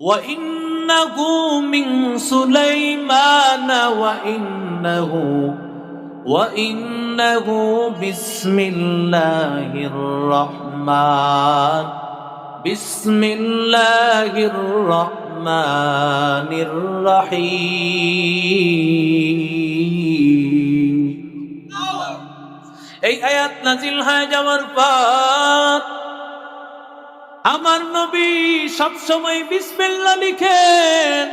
وإنه من سليمان وإنه وإنه بسم الله الرحمن بسم الله الرحمن الرحيم এই আয়াত নাজিল হয়ে যাওয়ার পর আমার নবী সব সময় বিসমিল্লাহ লিখেন।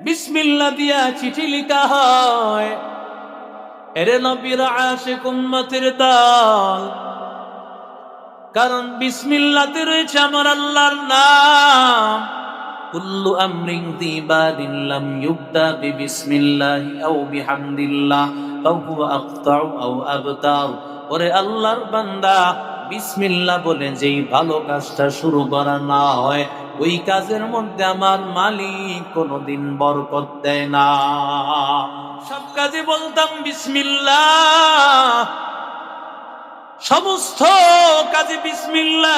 বিসমিল্লাহ দিয়া চিঠি লিখা হয়। এরে নবীর আশিক উম্মতের দল। কারণ বিসমিল্লাতে রয়েছে আমার আল্লাহর নাম। কুল্লু আমরিন দিবারিন লাম ইউবদা বিবিসমিল্লাহ আও বিহামদিল্লাহ। আও হুয়া আখতাউ আও আবতাউ। ওরে আল্লাহর বান্দা বিসমিল্লাহ বলে যেই ভালো কাজটা শুরু করা না হয়, ওই কাজের মধ্যে আমার মালিক কোনোদিন বরকত দেয় না। সব কাজে বলতাম বিসমিল্লাহ। সমস্ত কাজে বিসমিল্লা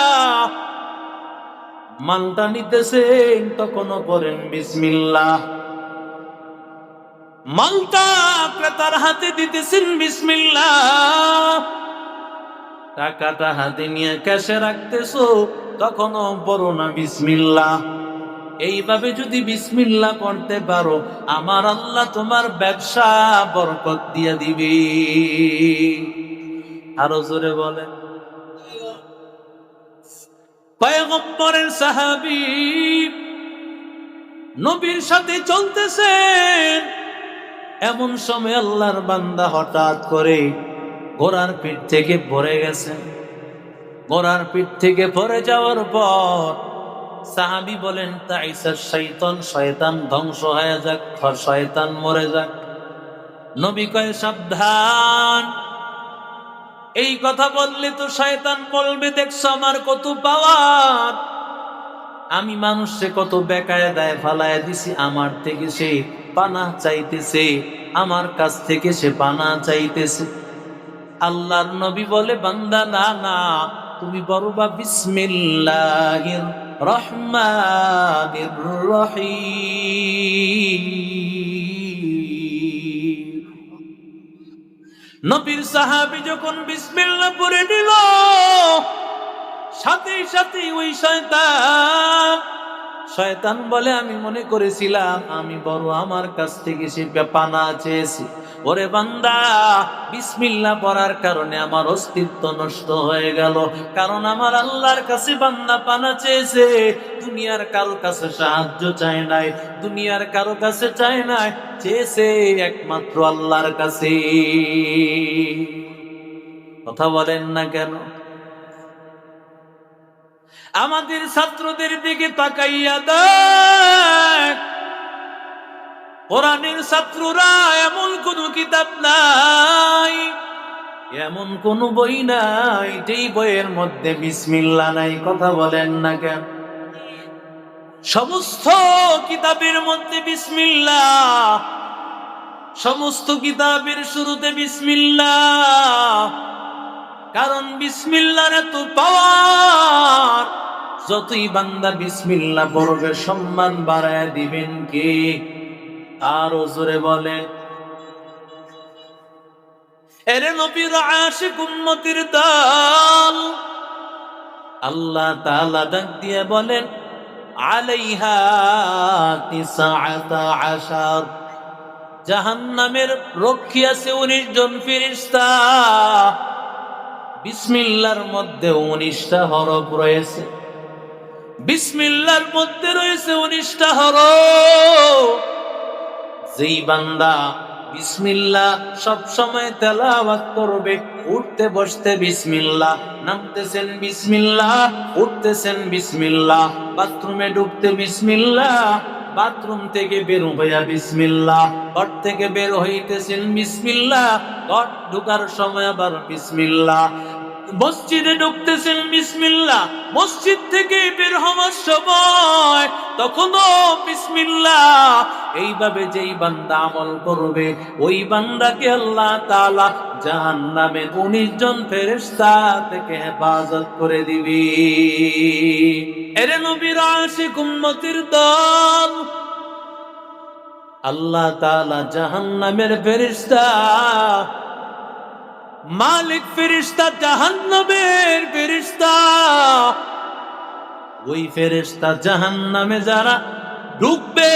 মালটা নিতেছেন তখনও করেন বিসমিল্লাহ। মালটা ক্রেতার হাতে দিতেছেন বিসমিল্লাহ। টাকাটা হাতে নিয়ে ক্যাশে রাখতেছো, তখনও বড় না বিসমিল্লা এইভাবে যদি বিসমিল্লাহ করতে পারো, আমার আল্লাহ তোমার ব্যবসা বরকত দিয়ে দিবে। আরও জোরে বলে সাহাবি নবীর সাথে চলতেছেন। এমন সময় আল্লাহর বান্দা হঠাৎ করে ঘোড়ার পিঠ থেকে পড়ে গেছে। ঘোড়ার পিঠ থেকে পড়ে যাওয়ার পর সাহাবি বলেন তাইসার শৈতন শয়তান ধ্বংস হয়ে যাক শয়তান মরে যাক। নবী কয়, সাবধান। এই কথা বললে তো শয়তান বলবে, দেখছ আমার কত পাওয়ার? আমি মানুষে কত বেকায় দেয় ফালায় দিছি, আমার থেকে সে পানা চাইতেছে, আমার কাছ থেকে সে পানা চাইতেছে। আল্লাহর নবী বলে, বান্দা, না না, তুমি বড়বা বিসমিল্লাহির রহমানির রহিম। নবীর সাহাবি যখন বিসমিল্লাহ পড়ে দিল সাথে সাথে ওই শয়তান শয়তান বলে, আমি মনে করেছিলাম আমি বড় আমার কাছ থেকে সে পানা চেয়েছি। ওরে বান্দা, বিসমিল্লা পড়ার কারণে আমার অস্তিত্ব নষ্ট হয়ে গেল। কারণ আমার আল্লাহর কাছে বান্দা পানা চেয়েছে। দুনিয়ার কারও কাছে সাহায্য চায় নাই, দুনিয়ার কারও কাছে চায় নাই, চেয়েছে একমাত্র আল্লাহর কাছে। কথা বলেন না কেন? আমাদের ছাত্রদের দিকে তাকাইয়া দেখ। কোরআনের ছাত্ররা এমন কোন কিতাব নাই, এমন কোন বই নাই, যেই বইয়ের মধ্যে বিসমিল্লা নাই, কথা বলেন না কেন? সমস্ত কিতাবের মধ্যে বিসমিল্লা, সমস্ত কিতাবের শুরুতে বিসমিল্লা কারণ বিসমিল্লার এত পাওয়ার, যতই বান্দা বিসমিল্লা পড়বে, সম্মান বাড়ায় দিবেন কে? আরও জোরে বলে, এরে নবীর আশিক উম্মতির দল। আল্লাহ তাআলা ডাক দিয়ে বলেন, আলাইহা তিসআতা আশার। জাহান্নামের রক্ষী আছে উনিশ জন ফেরেশতা। বিসমিল্লার মধ্যে উনিশটা হরফ রয়েছে। বিসমিল্লার মধ্যে রয়েছে উনিশটা হরফ। যেই বান্দা বিসমিল্লা সব সময় তেলাওয়াত করবে, উঠতে বসতে বিসমিল্লা, নামতেছেন বিসমিল্লা, উঠতেছেন বিসমিল্লা, বাথরুমে ঢুকতে বিসমিল্লা বাথরুম থেকে বের হইয়া বিসমিল্লা ঘর থেকে বের হইতেছেন বিসমিল্লা ঘর ঢুকার সময় আবার বিসমিল্লা মসজিদে ঢুকতেছেন বিসমিল্লাহ। মসজিদ থেকে বের হওয়ার সময় তখনও বিসমিল্লাহ। এইভাবে যেই বান্দা আমল করবে, ওই বান্দাকে আল্লাহ তাআলা জাহান্নামে উনিশ জন ফেরেশতা থেকে হেফাজত করে দিবি। এরে নবীর আশিক উম্মতির দল, আল্লাহ তাআলা জাহান্নামের ফেরেশতা মালিক ফেরিস্তা জাহান্নামের ফেরিস্তা ওই ফেরিস্তা জাহান্নামে যারা ঢুকবে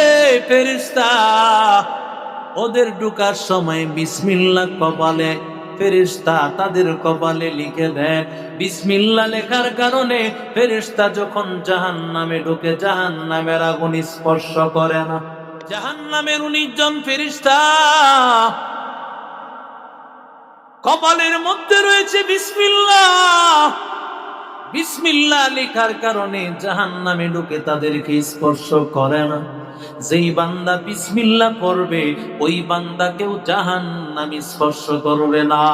ফেরিস্তা ওদের ঢুকার সময় বিসমিল্লাহ কপালে ফেরিস্তা তাদের কপালে লিখে দেয়। বিসমিল্লাহ লেখার কারণে ফেরিস্তা যখন জাহান্নামে ঢুকে, জাহান্নামের আগুন স্পর্শ করে না। জাহান্নামের উনিশ জন ফেরিস্তা কপালের মধ্যে রয়েছে বিসমিল্লা বিসমিল্লা লেখার কারণে জাহান নামে ঢুকে তাদেরকে স্পর্শ করে না। যেই বান্দা বিসমিল্লা করবে ওই বান্দাকেও জাহান নামে স্পর্শ করবে না।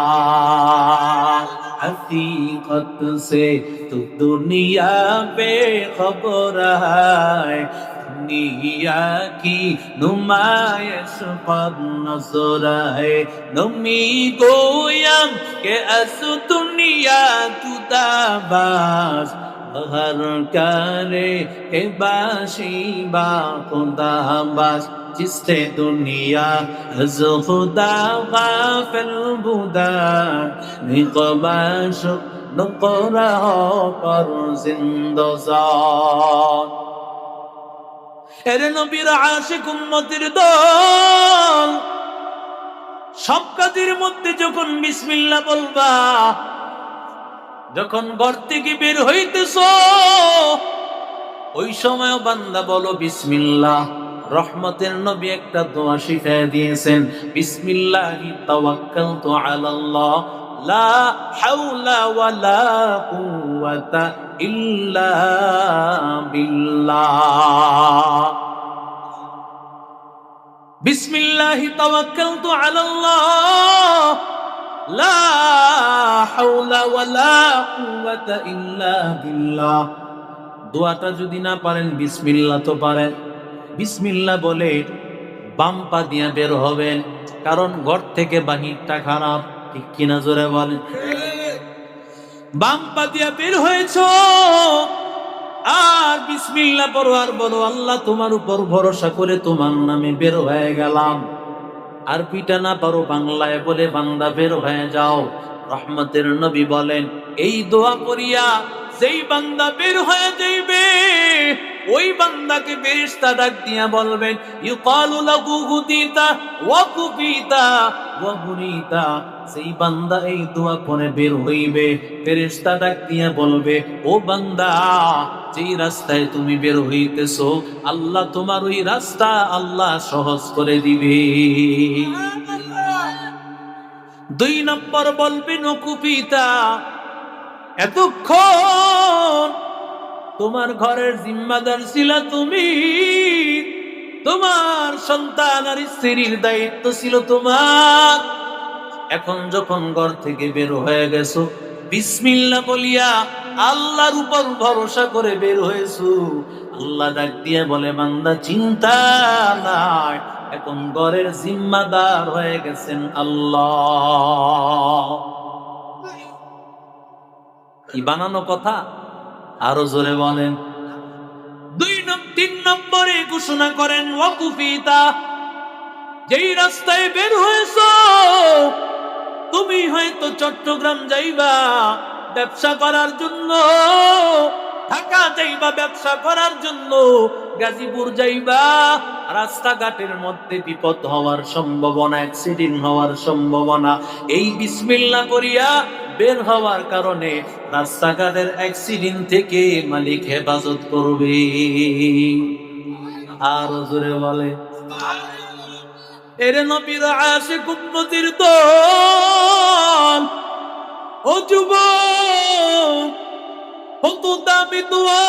হাকিকত সে তু দুনিয়া বে খবর নিয়াকি نمایش پر نظر নমি نمی কে کہ اس دنیا جدا باز হে বাসি বা খুদা বাস, জিসে দুনিয়া জুদা গাফিল বুদা নিকবাশ নকরা পর জিন্দজান এর নবীর দল। সব কাজের মধ্যে যখন বিসমিল্লাহ বলবা, যখন ঘর থেকে বের হইতেছ, ওই সময় বান্দা বলো বিসমিল্লাহ রহমতের নবী একটা দোয়া শিখায় দিয়েছেন আলাল্লাহ। লা হাওলা ওয়ালা ইল্লা বিল্লাহ। বিসমিল্লাহি তাওয়াক্কালতু আলাল্লাহ। লা হাওলা ওয়ালা কুওয়াতা ইল্লা বিল্লাহ। দোয়াটা যদি না পারেন বিসমিল্লাহ তো পারেন। বিসমিল্লাহ বলে বাম পা দিয়া বের হবেন, কারণ ঘর থেকে বাহিরটা খারাপ। কিনা জোরে বাম পা দিয়া বের হয়েছ। আর বিসমিল্লাহ পড়ো, আর বলো, আল্লাহ তোমার উপর ভরসা করে তোমার নামে বের হয়ে গেলাম। আর পিটা না পারো বাংলায় বলে বান্দা বের হয়ে যাও। রহমতের নবী বলেন, এই দোয়া করিয়া সেই বান্দা বের হয়ে যাইবে ওই বান্দাকে বেরেশতা ডাক দিয়া বলবেন, ইউকালু লাহু গুদিতা ওয়া কুফিতা ওয়া বুনিতা সেই বান্দা এই দোয়া করে বের হইবে। ফেরেশতা ডাক দিয়া বলবে, ও বান্দা, যেই রাস্তায় তুমি বের হইতেছো, আল্লাহ তোমার ওই রাস্তা আল্লাহ সহজ করে দিবে। দুই নম্বর বলবে নকুপিতা এতক্ষণ তোমার ঘরের জিম্মাদার ছিল তুমি। তোমার সন্তান আর স্ত্রীর দায়িত্ব ছিল তোমার। এখন যখন ঘর থেকে বের হয়ে গেছো, বিসমিল্লা বলিয়া আল্লাহর উপর ভরসা করে বের হয়েছো। আল্লাহ ডাক দিয়ে বলে, বান্দা, চিন্তা নাই, এখন ঘরের জিম্মাদার হয়ে গেছেন আল্লাহ। কি বানানো কথা? আরও জোরে বলেন। দুই তিন নম্বরে ঘোষণা করেন, ওয়াকুফিতা, যেই রাস্তায় বের হয়েছ, তুমি হয়তো চট্টগ্রাম যাইবা ব্যবসা করার জন্য, ঢাকা যাইবা ব্যবসা করার জন্য, গাজীপুর যাইবা, রাস্তাঘাটের মধ্যে বিপদ হওয়ার সম্ভাবনা, অ্যাক্সিডেন্ট হওয়ার সম্ভাবনা, এই বিসমিল্লা করিয়া বের হওয়ার কারণে রাস্তাঘাটের অ্যাক্সিডেন্ট থেকে মালিক হেফাজত করবে। আর জোরে বলে। এরে নবীর আশিক উম্মতির দল, ও কত দামি দোয়া।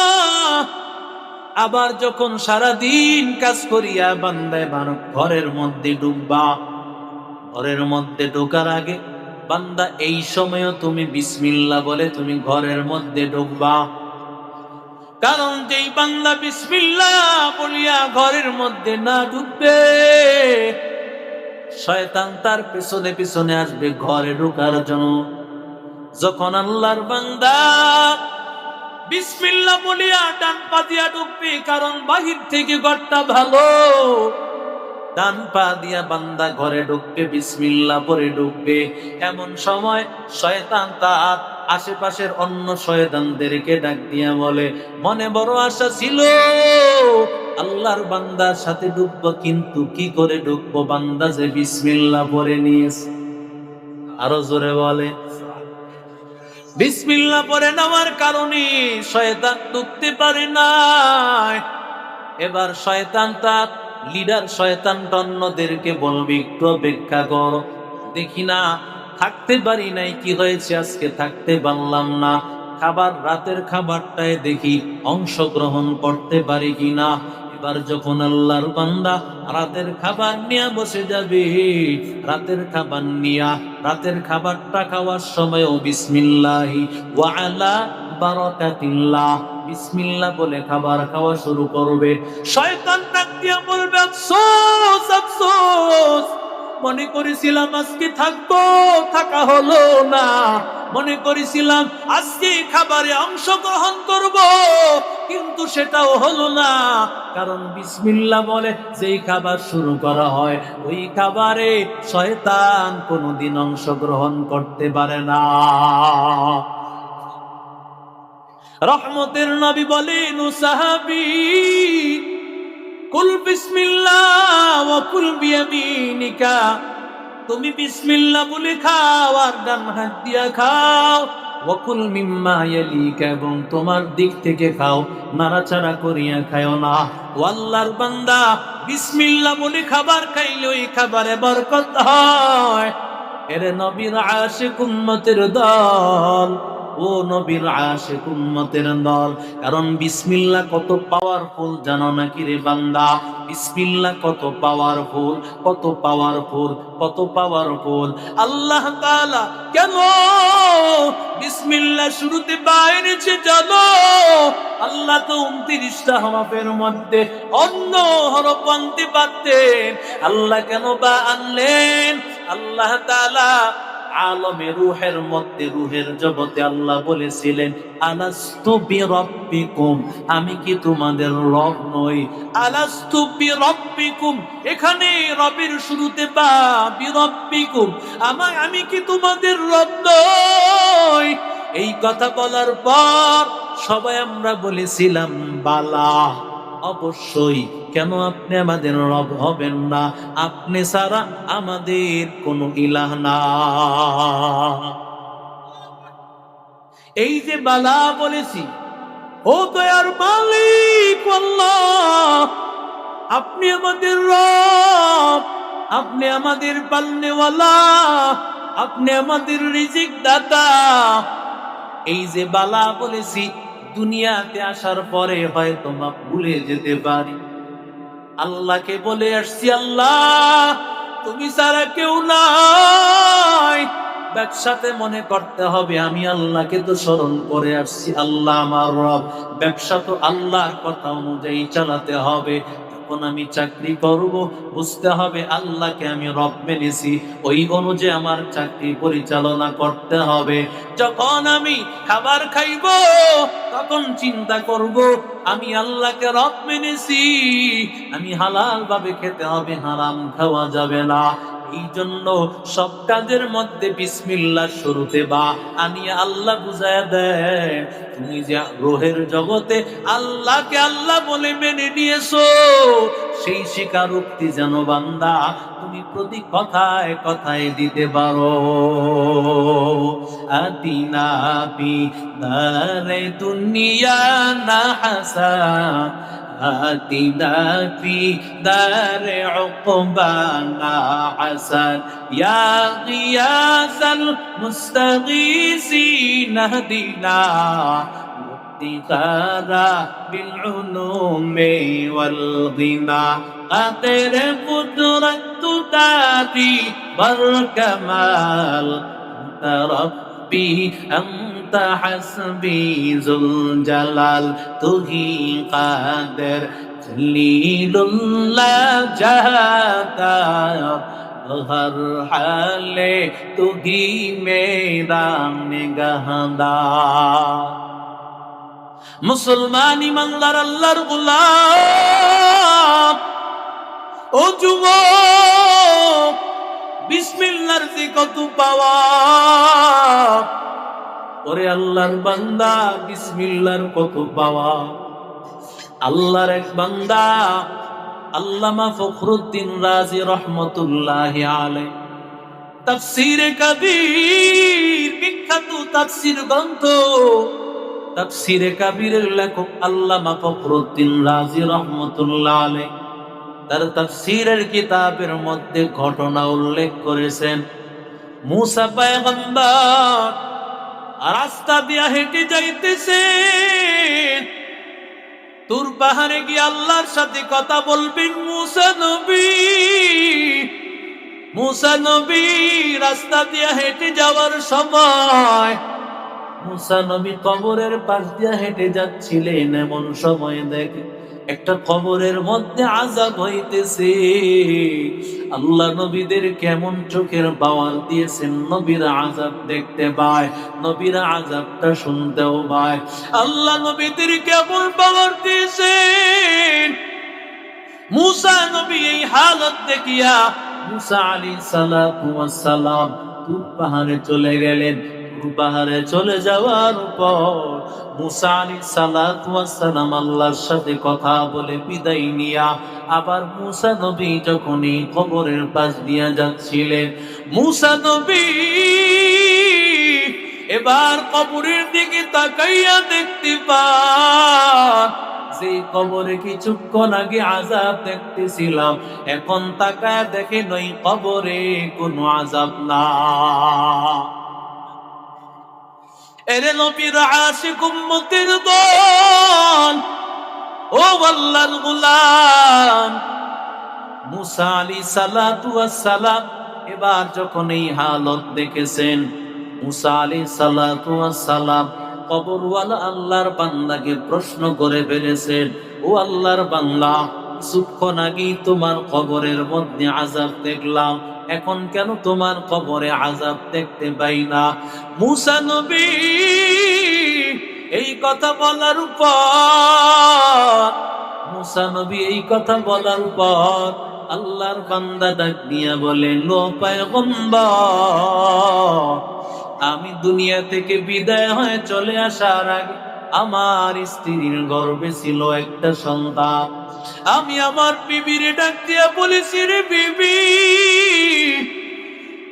আবার যখন সারা দিন কাজ করিয়া বান্দায় বানো ঘরের মধ্যে ডুববা। ঘরের মধ্যে ঢোকার আগে বান্দা, এই সময়ও তুমি বিসমিল্লা বলে তুমি ঘরের মধ্যে ঢুকবা। কারণ যেই বান্দা বিসমিল্লা বলিয়া ঘরের মধ্যে না ঢুকবে, শয়তান তার পিছনে পিছনে আসবে ঘরে ঢুকার জন্য। যখন আল্লাহর বান্দা বিসমিল্লা বলিয়া ডান পা দিয়া ঢুকবে, কারণ বাহির থেকে ঘরটা ভালো ডান পা দিয়া বান্দা ঘরে ঢুকবে বিসমিল্লা পরে ঢুকবে। এমন সময় শয়তান তার আশেপাশের অন্য শয়তানদেরকে ডাক দিয়া বলে, মনে বড় আশা ছিল আল্লাহর বান্দার সাথে ঢুকবো, কিন্তু কি করে ঢুকবো? বান্দা যে বিসমিল্লা পরে নিয়েছে। আরও জোরে বলে বিসমিল্লা পরে নেওয়ার কারণে শয়তান ঢুকতে পারে নাই। এবার শয়তান তার লিডার শয়তান অন্যদেরকে বলবে, একটু অপেক্ষা কর। দেখি না, থাকতে পারি নাই, কি হয়েছে? আজকে থাকতে পারলাম না। খাবার, রাতের খাবারটায় দেখি অংশগ্রহণ করতে পারি কি না। এবার যখন আল্লাহর বান্দা রাতের খাবার নিয়ে বসে যাবে, রাতের খাবার নিয়া, রাতের খাবারটা খাওয়ার সময়ও বিসমিল্লাহি, ওয়া আলা বারাকাতিল্লাহ। বিসমিল্লাহ বলে খাবার খাওয়া শুরু করবে। শয়তান ডাক দিয়া বলবে, আফসোস আফসোস, মনে করেছিলাম আজকে থাকব, থাকা হলো না। মনে করেছিলাম আজকে খাবারে অংশগ্রহণ করব, কিন্তু সেটাও হলো না। কারণ বিসমিল্লা বলে, যেই খাবার শুরু করা হয়, ওই খাবারে শয়তান কোনোদিন অংশগ্রহণ করতে পারে না। রহমতের নবী বলেন, ও সাহাবি, কুল বিসমিল্লাহ ওয়া কুল বিয়ামিনিকা। তুমি বিসমিল্লাহ বলে খাও আর ডান হাত দিয়া খাও। ওয়াকুল মিম্মা ইয়ালিকা এবং তোমার দিক থেকে খাও। নাড়াচাড়া করিয়া খাও না। ও আল্লাহর বান্দা, বিসমিল্লাহ বলে খাবার খাইলে ওই খাবারে বরকত হয়। এর নবীর আশিক উম্মতের দল। ও নবীর আশিক উম্মতের দল। কারণ বিসমিল্লাহ কত পাওয়ারফুল জানো নাকি রে বান্দা? বিসমিল্লাহ কত পাওয়ারফুল কত পাওয়ারফুল কত পাওয়ারফুল আল্লাহ তাআলা কেন বিসমিল্লাহ শুরুতে বাইরেছে জানো? আল্লাহ তো উনত্রিশটা হরফের মধ্যে অন্য হরফ আনতে পারতেন। আল্লাহ কেন বা আনলেন? আল্লাহ তাআলা আলমে রুহের মধ্যে, রুহের জগতে আল্লাহ বলেছিলেন, আলাস্তু বিরব্বিকুম আমি কি তোমাদের রব নই? আলাস্তু বিরব্বিকুম এখানে রবের শুরুতে বা, বিরব্বিকুম আমার আমি কি তোমাদের রব নই? এই কথা বলার পর সবাই আমরা বলেছিলাম, বালা অবশ্যই। কেন আপনি আমাদের রব হবেন না? আপনি ছাড়া আমাদের কোনো ইলাহ না এই যে বালা বলেছি, ও দয়ার মালিক আপনি আমাদের রব, আপনি আমাদের পালনেওয়ালা, আপনি আমাদের রিজিক দাতা এই যে বালা বলেছি দুনিয়াতে আসার পরে হয় মা ভুলে যেতে পারি। আল্লাহকে বলে আসছি, আল্লাহ, তুমি ছাড়া কেউ নাই। ব্যবসাতে মনে করতে হবে, আমি আল্লাহকে তো স্মরণ করে আসছি। আল্লাহ আমার রব, ব্যবসা তো আল্লাহর কথা অনুযায়ী চালাতে হবে। যখন আমি চাকরি করব, বুঝতে হবে আল্লাহকে আমি রব মেনেছি। ওই অনুযায়ী আমার চাকরি পরিচালনা করতে হবে। যখন আমি খাবার খাইব, তখন চিন্তা করব, আমি আল্লাহকে রব মেনেছি। আমি হালাল ভাবে খেতে হবে, হারাম খাওয়া যাবে না। এই জন্য সব কাজের মধ্যে বিসমিল্লাহ শুরুতে বা আনিয়া আল্লাহ বুঝায় দেয়, তুমি যে রোহের জগতে আল্লাহকে আল্লাহ বলে মেনে নিয়েছো, সেই স্বীকারোক্তি যেন বান্দা তুমি প্রতি কথায় কথায় দিতে পারো। আতিনা পি দারে দুনিয়া না হাসা آتنا في دار عقبانا حسن يا غياث المستغيثين اهدنا وافتخارا بالعلوم والغنى. قدر قدرة تاتي بالكمال রব্বি أنت حسبي ذو الجلال تهي قادر جليل لا جهتا ہر حالے تو ہی میرا نگہدا মুসলমান ইমানদার আল্লাহর গোলাম ও যুবক বিসমিল্লার যে কত পাওয়া। ওরে আল্লাহর বান্দা, বিসমিল্লার কত পাওয়া। আল্লাহর এক বান্দা, আল্লামা ফখরুদ্দিন রাজি রহমতুল্লাহ আলাই তাফসিরে কবির, বিখ্যাত তাফসির গ্রন্থ। তাফসিরে কাবিরের লেখক আল্লামা ফখরুদ্দিন রাজি রহমতুল্লাহ আলাই তার তাফসিরের কিতাবের মধ্যে ঘটনা উল্লেখ করেছেন। মুসা পায়গম্বর রাস্তা দিয়া হেঁটে যাইতেছেন। তোর পাহাড়ে গিয়ে আল্লাহর সাথে কথা বলবেন মুসা নবী। মুসা নবী রাস্তা দিয়া হেঁটে যাওয়ার সময় মুসা নবী কবরের পাশ দিয়া হেঁটে যাচ্ছিলেন। এমন সময় দেখে একটা কবরের মধ্যে আজাব হইতেছে। আল্লাহ নবীদের কেমন চোখের বাওয়াল দিয়েছেন, নবীরা আজাব দেখতে পায়, নবীরা আজাবটা শুনতেও পায়। আল্লাহ নবীদের কেমন পাওয়ার দিয়েছেন। মুসা নবী এই হালত দেখিয়া মুসা আলী সালাম পাহাড়ে চলে গেলেন। পাহাড়ে চলে যাওয়ার পর মুসা সালাম আল্লাহর সাথে কথা বলে বিদায় নিয়া আবার মুসা নবী যখন এই কবরের পাশ দিয়া যাচ্ছিলেন, মুসা নবী এবার কবরের দিকে তাকাইয়া দেখতে পান। যে কবরে কিছুক্ষণ আগে আজাব দেখতেছিলাম, এখন তাকায় দেখে নই কবরে কোনো আজাব না এরে নবীর আশিক উম্মতের দল, ও আল্লাহর গোলাম। মুসা আলী সালাম এবার যখন এই হালত দেখেছেন, মুসা আলী সালাতু সালাম কবরওয়ালা আল্লাহর বান্দাকে প্রশ্ন করে ফেলেছেন, ও আল্লাহর বান্দা কিছুক্ষণ আগেই তোমার কবরের মধ্যে আজাব দেখলাম। এখন কেন তোমার কবরে আজাব দেখতে পাই না? মুসা নবী, এই কথা বলার উপর, মুসা নবী এই কথা বলার পর আল্লাহর বান্দা ডাক দিয়া বলে, লো আমি দুনিয়া থেকে বিদায় হয়ে চলে আসার আগে আমার স্ত্রীর গর্বে ছিল একটা সন্তান। আমি আমার বিবির ডাক দিয়া বলেছি রে বিবি,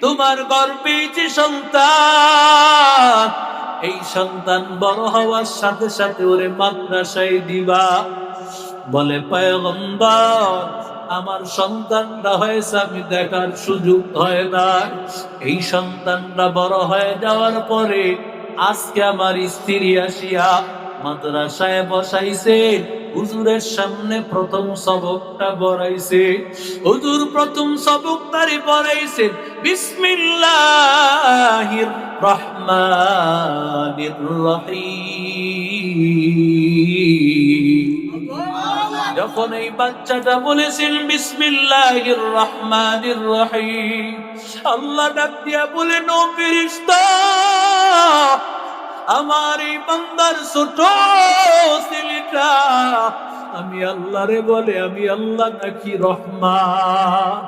তোমার গর্ভে যে সন্তান, এই সন্তান বড় হওয়ার সাথে সাথে ওরে মাদ্রাসায় দিবা। বলে, পয়গম্বর, আমার সন্তানটা হয়েছে, আমি দেখার সুযোগ হয় না এই সন্তানটা বড় হয়ে যাওয়ার পরে আজকে আমার স্ত্রী আসিয়া মাদ্রাসায় বসাইছে। হুজুরের সামনে প্রথম সবকটা বড়াইছে হুজুর প্রথম সবক তারি বড়াইছে বিসমিল্লাহির রহমানির রহিম। যখন এই বাচ্চাটা বলেছেন বিসমিল্লাহির রহমানির রহিম। আল্লাহ ডাক দিয়া বলে, নো ফেরেশতা আমার এই বান্দার ছোট ছেলেটা, আমি আল্লাহরে বলে, আমি আল্লাহ নাকি রহমান,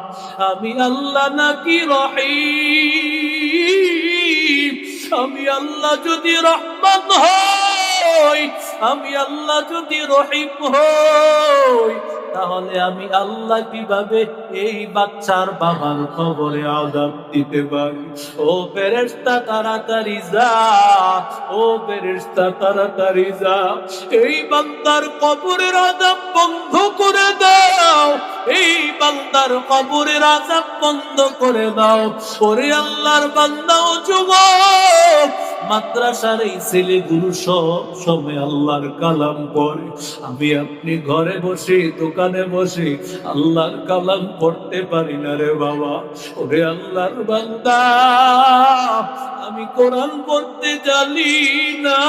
আমি আল্লাহ নাকি রহিম, আমি আল্লাহ যদি রহমান হই আমি আল্লাহ যদি রহিম হই তাহলে আমি আল্লাহ কীভাবে এই বাচ্চার বাবার খবরে আজাব দিতে পারি? ও ফেরেস্তা তাড়াতাড়ি যা। ও ফেরেস্তা তাড়াতাড়ি যা। এই বান্দার কবরের আজাব বন্ধ করে দাও। এই বান্দার কবরের আজাব বন্ধ করে দাও। ওরে আল্লাহর বান্দাও যুবক মাদ্রাসার এই ছেলেগুলো সব সময় আল্লাহর কালাম পড়ে। আমি আপনি ঘরে বসে, দোকানে বসে আল্লাহর কালাম পড়তে পারি না রে বাবা। ওরে আল্লাহর বান্দা আমি কোরআন পড়তে জানি না,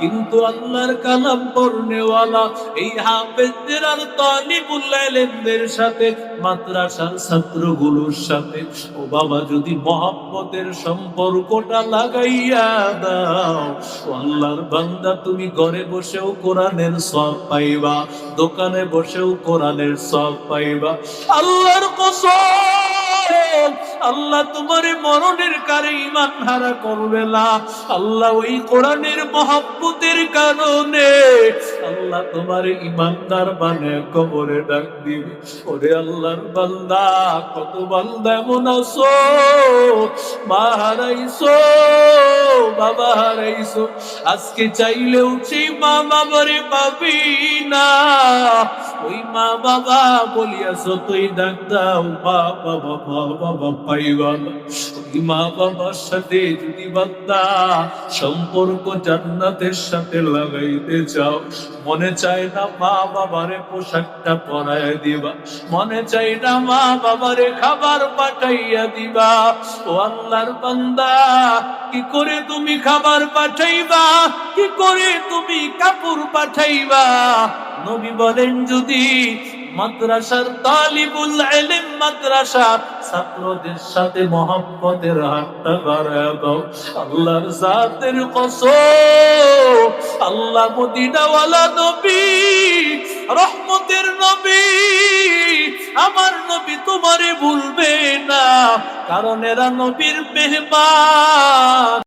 কিন্তু আল্লাহর কালাম পড়নেওয়ালা এই হাফেজদের আর তালিবুল ইলমদের সাথে, মাদ্রাসার ছাত্রগুলোর সাথে, ও বাবা যদি মহব্বতের সম্পর্কটা লাগাইয়া দাও, ও আল্লাহর বান্দা তুমি ঘরে বসেও কোরআনের সব পাইবা, দোকানে বসেও কোরআনের সব পাইবা। আল্লাহর কসম আল্লাহ তোমার মরণের কারে ইমান হারা করবে না। আল্লাহ ওই কোরআনের মহব্বতের কারণে আল্লাহ তোমার ইমানদার মানে কবরে ডাক দিবে। ওরে আল্লাহর বান্দা, কত বান্দা এমন আছো? মা হারাইছো, বাবা হারাইছো। আজকে চাইলেও সেই মা বাবারে পাবি না। ওই মা বাবা বলিয়াছ, তুই ডাক দাও বাবা বাবা বাবা মা বাবার সাথে যদি বান্দা সম্পর্ক জান্নাতের সাথে লাগাইতে চাও, মনে চায় না মা বাবারে পোশাকটা পরায় দিবা, মনে চাই না মা বাবারে খাবার পাঠাইয়া দিবা, ও আল্লাহর বান্দা, কি করে তুমি খাবার পাঠাইবা, কি করে তুমি কাপড় পাঠাইবা? নবী বলেন, যদি মাদ্রাসার তালিবুল ইলম মাদ্রাসা ছাত্রদের সাথে মোহাম্মতের হাতটা দাও আল্লাহর জাতের কসম, আল্লাহ মদিনাওয়ালা নবী, রহমতের নবী, আমার নবী তোমারে ভুলবে না, কারণ এরা নবীর মেহমান।